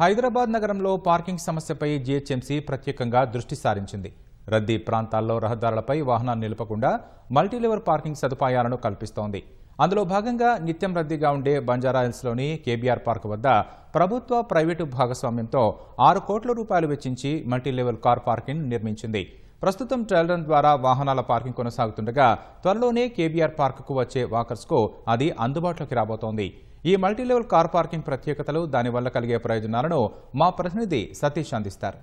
హైదరాబాద్ నగరంలో పార్కింగ్ సమస్యపై జీహెచ్ఎంసీ ప్రత్యేకంగా దృష్టి సారించింది. రద్దీ ప్రాంతాల్లో రహదారులపై వాహనాలు నిలపకుండా మల్టీలెవర్ పార్కింగ్ సదుపాయాలను కల్పిస్తోంది. అందులో భాగంగా నిత్యం రద్దీగా ఉండే బంజారాహిల్స్లోని కేబీఆర్ పార్క్ వద్ద ప్రభుత్వ ప్రైవేటు భాగస్వామ్యంతో ఆరు కోట్ల రూపాయలు వెచ్చించి మల్టీలెవెల్ కార్ పార్కింగ్ నిర్మించింది. ప్రస్తుతం ట్రయల్ రన్ ద్వారా వాహనాల పార్కింగ్ కొనసాగుతుండగా త్వరలోనే కేబీఆర్ పార్కుకు వచ్చే వాకర్స్కు అది అందుబాటులోకి రాబోతోంది. ఈ మల్టీలెవెల్ కార్ పార్కింగ్ ప్రత్యేకతలు దానివల్ల కలిగే ప్రయోజనాలను మా ప్రతినిధి సతీష్ అందిస్తారు.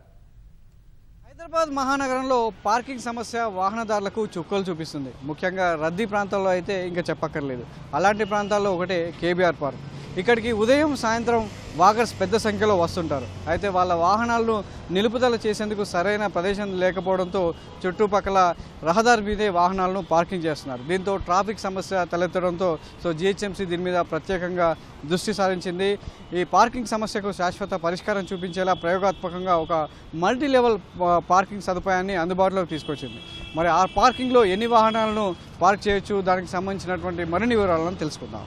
హైదరాబాద్ మహానగరంలో పార్కింగ్ సమస్య వాహనదారులకు చుక్కలు చూపిస్తుంది. ముఖ్యంగా రద్దీ ప్రాంతాల్లో అయితే ఇంకా చెప్పక్కర్లేదు. అలాంటి ప్రాంతాల్లో ఒకటే కేబీఆర్ పార్క్. ఇక్కడికి ఉదయం సాయంత్రం వాకర్స్ పెద్ద సంఖ్యలో వస్తుంటారు. అయితే వాళ్ళ వాహనాలను నిలుపుదల చేసేందుకు సరైన ప్రదేశం లేకపోవడంతో చుట్టుపక్కల రహదారి మీదే వాహనాలను పార్కింగ్ చేస్తున్నారు. దీంతో ట్రాఫిక్ సమస్య తలెత్తడంతో సో జిహెచ్ఎంసీ దీని మీద ప్రత్యేకంగా దృష్టి సారించింది. ఈ పార్కింగ్ సమస్యకు శాశ్వత పరిష్కారం చూపించేలా ప్రయోగాత్మకంగా ఒక మల్టీ లెవెల్ పార్కింగ్ సదుపాయాన్ని అందుబాటులోకి తీసుకొచ్చింది. మరి ఆ పార్కింగ్లో ఎన్ని వాహనాలను పార్క్ చేయొచ్చు? దానికి సంబంధించినటువంటి మరిన్ని వివరాలను తెలుసుకుందాం.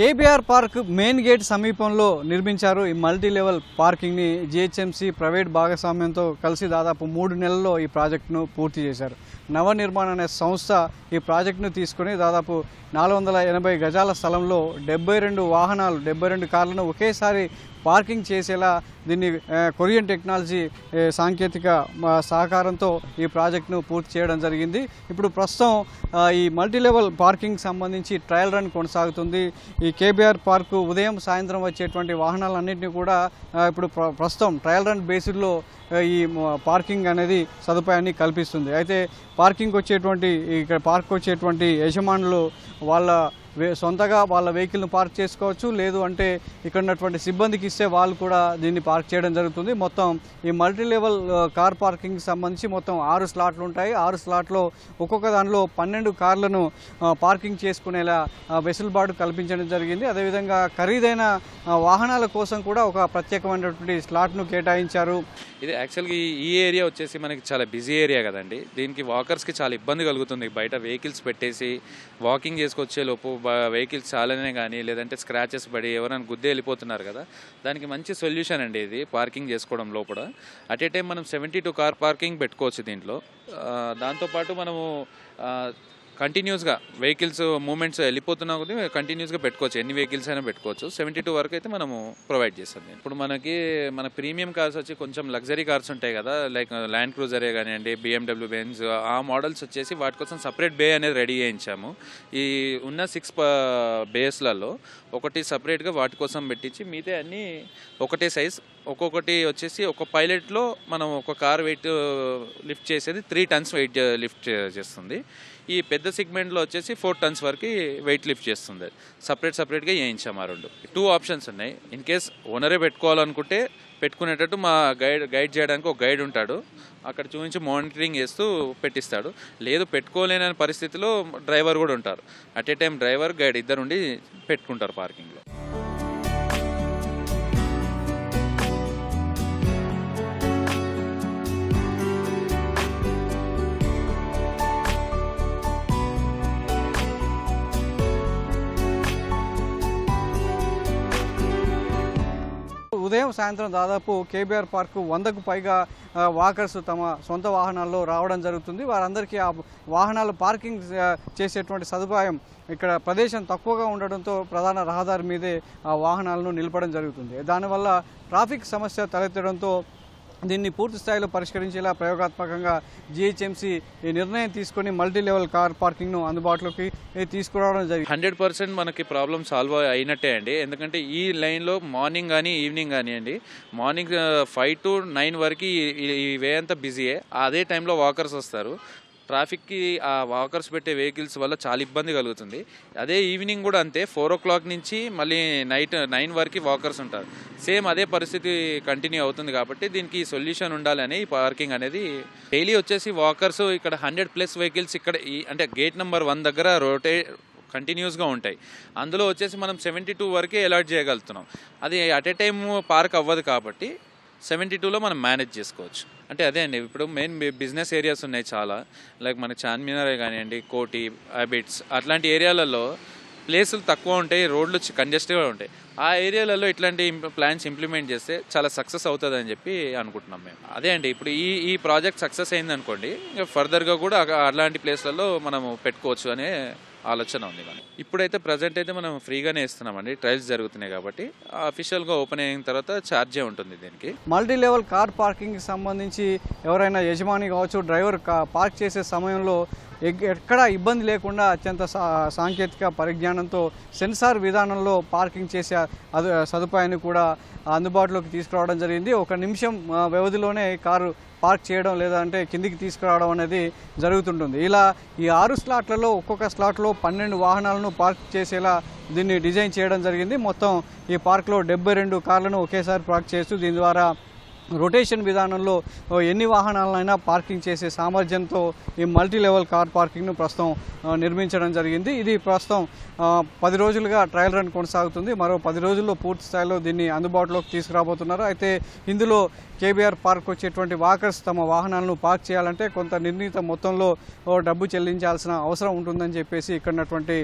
కేబీఆర్ పార్క్ మెయిన్ గేట్ సమీపంలో నిర్మించారు ఈ మల్టీ లెవెల్ పార్కింగ్ని. జిహెచ్ఎంసీ ప్రైవేట్ భాగస్వామ్యంతో కలిసి దాదాపు మూడు నెలల్లో ఈ ప్రాజెక్టును పూర్తి చేశారు. నవనిర్మాణ అనే సంస్థ ఈ ప్రాజెక్టును తీసుకుని దాదాపు నాలుగు వందల ఎనభై గజాల స్థలంలో డెబ్బై రెండు వాహనాలు డెబ్బై రెండు కార్లను ఒకేసారి పార్కింగ్ చేసేలా దీన్ని కొరియన్ టెక్నాలజీ సాంకేతిక సహకారంతో ఈ ప్రాజెక్టును పూర్తి చేయడం జరిగింది. ఇప్పుడు ప్రస్తుతం ఈ మల్టీ లెవెల్ పార్కింగ్ సంబంధించి ట్రయల్ రన్ కొనసాగుతుంది. ఈ కేబీఆర్ పార్కు ఉదయం సాయంత్రం వచ్చేటువంటి వాహనాలన్నింటినీ కూడా ఇప్పుడు ప్ర- ప్రస్తుతం ట్రయల్ రన్ బేసిడ్లో ఈ పార్కింగ్ అనేది సదుపాయాన్ని కల్పిస్తుంది. అయితే పార్కింగ్ వచ్చేటువంటి ఇక్కడ పార్క్ వచ్చేటువంటి యజమానులు వాళ్ళ సొంతగా వాళ్ళ వెహికల్ను పార్క్ చేసుకోవచ్చు. లేదు అంటే ఇక్కడ ఉన్నటువంటి సిబ్బందికి ఇస్తే వాళ్ళు కూడా దీన్ని పార్క్ చేయడం జరుగుతుంది. మొత్తం ఈ మల్టీ లెవెల్ కార్ పార్కింగ్ సంబంధించి మొత్తం ఆరు స్లాట్లు ఉంటాయి. ఆరు స్లాట్లో ఒక్కొక్క దానిలో పన్నెండు కార్లను పార్కింగ్ చేసుకునేలా వెసులుబాటు కల్పించడం జరిగింది. అదేవిధంగా ఖరీదైన వాహనాల కోసం కూడా ఒక ప్రత్యేకమైనటువంటి స్లాట్ను కేటాయించారు. ఇది యాక్చువల్గా ఈ- ఈ ఏరియా వచ్చేసి మనకి చాలా బిజీ ఏరియా కదండి. దీనికి వాకర్స్కి చాలా ఇబ్బంది కలుగుతుంది. బయట వెహికల్స్ పెట్టేసి వాకింగ్ చేసుకొచ్చే లోపు వెహికల్స్ చాలానే కానీ లేదంటే స్క్రాచెస్ పడి ఎవరైనా గుద్దే వెళ్ళిపోతున్నారు కదా దానికి మంచి సొల్యూషన్ అండి ఇది పార్కింగ్ చేసుకోవడం లోపల. అట్ ఏ టైం మనం సెవెంటీ టూ కార్ పార్కింగ్ పెట్టుకోవచ్చు దీంట్లో. దాంతోపాటు మనము కంటిన్యూస్గా వెహికల్స్ మూమెంట్స్ వెళ్ళిపోతున్నా కొద్దీ కంటిన్యూస్గా పెట్టుకోవచ్చు. ఎన్ని వెహికల్స్ అయినా పెట్టుకోవచ్చు. సెవెంటీ టూ వరకు అయితే మనము ప్రొవైడ్ చేస్తాం. ఇప్పుడు మనకి మన ప్రీమియం కార్స్ వచ్చి కొంచెం లగ్జరీ కార్స్ ఉంటాయి కదా లైక్ ల్యాండ్ క్రూజరే కానివ్వండి బిఎండబ్ల్యూ బెన్స్ ఆ మోడల్స్ వచ్చేసి వాటి కోసం సపరేట్ బే అనేది రెడీ చేయించాము. ఈ ఉన్న సిక్స్ బేస్లలో uh, ఒకటి సపరేట్గా వాటి కోసం పెట్టించి మిగతా అన్నీ ఒకటే సైజ్ ఒక్కొక్కటి వచ్చేసి ఒక పైలట్లో మనం ఒక కార్ వెయిట్ లిఫ్ట్ చేసేది త్రీ టన్స్ వెయిట్ లిఫ్ట్ చేస్తుంది. ఈ పెద్ద సెగ్మెంట్లో వచ్చేసి ఫోర్ టన్స్ వరకు వెయిట్ లిఫ్ట్ చేస్తుంది. సపరేట్ సపరేట్గా వేయించాము ఆ రెండు. టూ ఆప్షన్స్ ఉన్నాయి. ఇన్ కేస్ ఓనరే పెట్టుకోవాలనుకుంటే పెట్టుకునేటట్టు మా గైడ్ గైడ్ చేయడానికి ఒక గైడ్ ఉంటాడు. అక్కడ చూపించి మానిటరింగ్ చేస్తూ పెట్టిస్తాడు. లేదు పెట్టుకోలేని పరిస్థితిలో డ్రైవర్ కూడా ఉంటారు. At a time driver guide ఇద్దరు ఉండి పెట్టుకుంటారు పార్కింగ్లో. ఉదయం సాయంత్రం దాదాపు కేబీఆర్ పార్కు వందకు పైగా వాకర్స్ తమ సొంత వాహనాల్లో రావడం జరుగుతుంది. వారందరికీ ఆ వాహనాలు పార్కింగ్ చేసేటువంటి సదుపాయం ఇక్కడ ప్రదేశం తక్కువగా ఉండడంతో ప్రధాన రహదారి మీదే ఆ వాహనాలను నిలపడం జరుగుతుంది. దానివల్ల ట్రాఫిక్ సమస్య తలెత్తడంతో దీన్ని పూర్తి స్థాయిలో పరిష్కరించేలా ప్రయోగాత్మకంగా జిహెచ్ఎంసీ ఈ నిర్ణయం తీసుకొని మల్టీ లెవెల్ కార్ పార్కింగ్ను అందుబాటులోకి తీసుకురావడం జరిగింది. హండ్రెడ్ పర్సెంట్ మనకి ప్రాబ్లమ్ సాల్వ్ అయినట్టే అండి. ఎందుకంటే ఈ లైన్లో మార్నింగ్ కానీ ఈవినింగ్ అండి. మార్నింగ్ ఫైవ్ టు నైన్ వరకు ఈ- ఈ వే అంతా బిజీయే. అదే టైంలో వాకర్స్ వస్తారు. ట్రాఫిక్కి ఆ వాకర్స్ పెట్టే వెహికల్స్ వల్ల చాలా ఇబ్బంది కలుగుతుంది. అదే ఈవినింగ్ కూడా అంతే ఫోర్ ఓ క్లాక్ నుంచి మళ్ళీ నైట్ నైన్ వరకు వాకర్స్ ఉంటారు. సేమ్ అదే పరిస్థితి కంటిన్యూ అవుతుంది కాబట్టి దీనికి సొల్యూషన్ ఉండాలని ఈ పార్కింగ్ అనేది డైలీ వచ్చేసి వాకర్స్ ఇక్కడ హండ్రెడ్ ప్లస్ వెహికల్స్ ఇక్కడ ఈ అంటే గేట్ నెంబర్ వన్ దగ్గర రోటే కంటిన్యూస్గా ఉంటాయి. అందులో వచ్చేసి మనం సెవెంటీ టూ వరకే అలాట్ చేయగలుగుతున్నాం. అది అట్ ఏ టైమ్ పార్క్ అవ్వదు కాబట్టి సెవెంటీ టూలో మనం మేనేజ్ చేసుకోవచ్చు. అంటే అదే అండి ఇప్పుడు మెయిన్ బిజినెస్ ఏరియాస్ ఉన్నాయి చాలా. లైక్ మన చార్మినారే కానివ్వండి కోటి హ్యాబిట్స్ అట్లాంటి ఏరియాలలో ప్లేసులు తక్కువ ఉంటాయి రోడ్లు కంజెస్టెడ్గా ఉంటాయి. ఆ ఏరియాలలో ఇట్లాంటి ప్లాన్స్ ఇంప్లిమెంట్ చేస్తే చాలా సక్సెస్ అవుతుంది అని చెప్పి అనుకుంటున్నాం మేము. అదే అండి ఇప్పుడు ఈ ఈ ప్రాజెక్ట్ సక్సెస్ అయింది అనుకోండి ఇంకా ఫర్దర్గా కూడా అక- అలాంటి ప్లేస్లలో మనము పెట్టుకోవచ్చు అనే ఆలోచన ఉంది మనకి. ఇప్పుడైతే ప్రజెంట్ అయితే మనం ఫ్రీగానే ఇస్తున్నామండి. ట్రయల్స్ జరుగుతున్నాయి కాబట్టి అఫీషియల్గా ఓపెన్ అయిన తర్వాత ఛార్జే ఉంటుంది దీనికి. మల్టీ లెవెల్ కార్ పార్కింగ్కి సంబంధించి ఎవరైనా యజమాని కావచ్చు డ్రైవర్ కా- పార్క్ చేసే సమయంలో ఎక్కడా ఇబ్బంది లేకుండా అత్యంత సా- సాంకేతిక పరిజ్ఞానంతో సెన్సార్ విధానంలో పార్కింగ్ చేసే అదు సదుపాయాన్ని కూడా అందుబాటులోకి తీసుకురావడం జరిగింది. ఒక నిమిషం వ్యవధిలోనే కారు పార్క్ చేయడం లేదా అంటే కిందికి తీసుకురావడం అనేది జరుగుతుంటుంది. ఇలా ఈ ఆరు స్లాట్లలో ఒక్కొక్క స్లాట్లో పన్నెండు వాహనాలను పార్క్ చేసేలా దీన్ని డిజైన్ చేయడం జరిగింది. మొత్తం ఈ పార్క్లో డెబ్బై రెండు కార్లను ఒకేసారి పార్క్ చేస్తూ దీని ద్వారా రొటేషన్ విధానంలో ఎన్ని వాహనాలైనా పార్కింగ్ చేసే సామర్థ్యంతో ఈ మల్టీ లెవెల్ కార్ పార్కింగ్ను ప్రస్తుతం నిర్మించడం జరిగింది. ఇది ప్రస్తుతం పది రోజులుగా ట్రయల్ రన్ కొనసాగుతుంది. మరో పది రోజుల్లో పూర్తి స్థాయిలో దీన్ని అందుబాటులోకి తీసుకురాబోతున్నారు. అయితే ఇందులో కేబీఆర్ పార్క్ వచ్చేటువంటి వాకర్స్ తమ వాహనాలను పార్క్ చేయాలంటే కొంత నిర్ణీత మొత్తంలో డబ్బు చెల్లించాల్సిన అవసరం ఉంటుందని చెప్పేసి ఇక్కడ ఉన్నటువంటి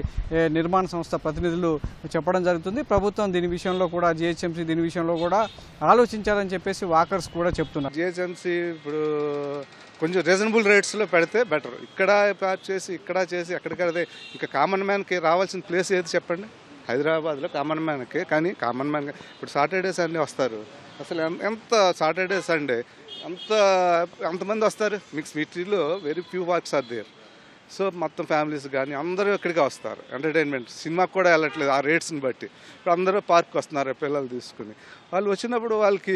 నిర్మాణ సంస్థ ప్రతినిధులు చెప్పడం జరుగుతుంది. ప్రభుత్వం దీని విషయంలో కూడా జిహెచ్ఎంసీ దీని విషయంలో కూడా ఆలోచించాలని చెప్పేసి వాకర్ డాక్టర్స్ కూడా చెప్తున్నారు. జిహెచ్ఎంసీ ఇప్పుడు కొంచెం రీజనబుల్ రేట్స్లో పెడితే బెటర్. ఇక్కడ ప్యాప్ చేసి ఇక్కడ చేసి అక్కడికదే ఇంకా కామన్ మ్యాన్కి రావాల్సిన ప్లేస్ ఏది చెప్పండి? హైదరాబాద్లో కామన్ మ్యాన్కి కానీ కామన్ మ్యాన్ ఇప్పుడు సాటర్డే సండే వస్తారు. అసలు ఎంత సాటర్డే సండే? అంత అంతమంది వస్తారు. మీకు సిటీలో very few walks are there. So మొత్తం ఫ్యామిలీస్ కానీ అందరూ ఇక్కడికే వస్తారు. ఎంటర్టైన్మెంట్ సినిమాకి కూడా వెళ్ళట్లేదు ఆ రేట్స్ని బట్టి. ఇప్పుడు అందరూ పార్క్ వస్తున్నారు పిల్లలు తీసుకుని. వాళ్ళు వచ్చినప్పుడు వాళ్ళకి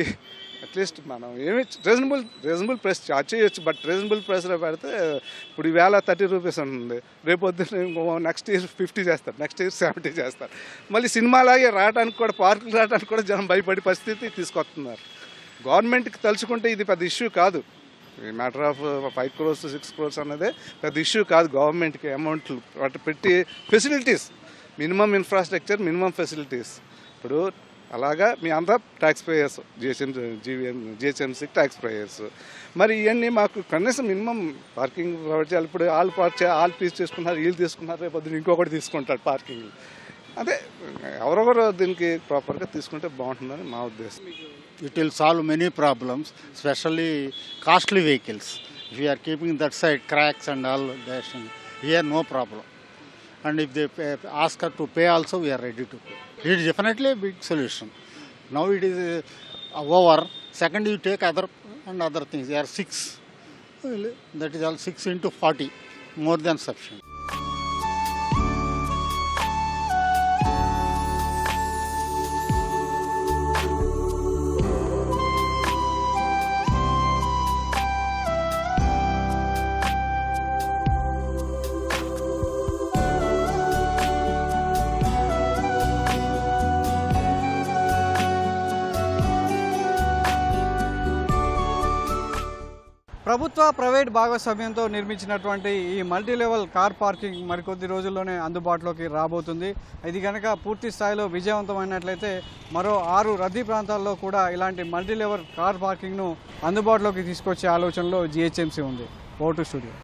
అట్లీస్ట్ మనం ఏమి రీజనబుల్ రీజనబుల్ ప్రైస్ చార్జ్ చేయొచ్చు బట్ రీజనబుల్ ప్రైస్లో పెడితే ఇప్పుడు ఈవేళ థర్టీ రూపీస్ ఉంటుంది రేపు పొద్దున్న నెక్స్ట్ ఇయర్ ఫిఫ్టీ చేస్తారు నెక్స్ట్ ఇయర్ సెవెంటీ చేస్తారు. మళ్ళీ సినిమాలాగే రావడానికి కూడా పార్కులు రావడానికి కూడా జనం భయపడే పరిస్థితి తీసుకొస్తున్నారు. గవర్నమెంట్కి తలుచుకుంటే ఇది పెద్ద ఇష్యూ కాదు. ఈ matter of five crores six crores అన్నదే పెద్ద ఇష్యూ కాదు గవర్నమెంట్కి అమౌంట్లు వాటి పెట్టి facilities minimum infrastructure minimum facilities ఇప్పుడు అలాగా మీ అంతా ట్యాక్స్ పేయర్స్ జిహెచ్ఎం జీవీఎం జిహెచ్ఎంసీకి ట్యాక్స్ పేయర్స్ మరి ఇవన్నీ మాకు కనీసం మినిమం పార్కింగ్ ప్రొవైడ్ చేయాలి ఇప్పుడు ఆల్ పార్క్ చే ఆల్ పీస్ తీసుకున్నారు వీళ్ళు తీసుకున్నారు రేపు పొద్దున్న ఇంకొకటి తీసుకుంటాడు పార్కింగ్ అదే ఎవరెవరు దీనికి ప్రాపర్గా తీసుకుంటే బాగుంటుందని మా ఉద్దేశం. It will solve many problems specially costly vehicles if we're keeping that side cracks and all dashing we're no problem and if the ask her to pay also we're ready to pay it definitely big solution now it is over second you take other and other things we're six that is all six into forty more than sufficient ప్రభుత్వ private భాగస్వామ్యంతో నిర్మించినటువంటి ఈ multi level car parking మరికొద్ది రోజుల్లోనే అందుబాటులోకి రాబోతుంది. ఇది కనుక పూర్తి స్థాయిలో విజయవంతమైనట్లయితే మరో ఆరు రద్దీ ప్రాంతాల్లో కూడా ఇలాంటి మల్టీ లెవెల్ కార్ పార్కింగ్ను అందుబాటులోకి తీసుకొచ్చే ఆలోచనలో జిహెచ్ఎంసీ ఉంది. ఓటు స్టూడియో.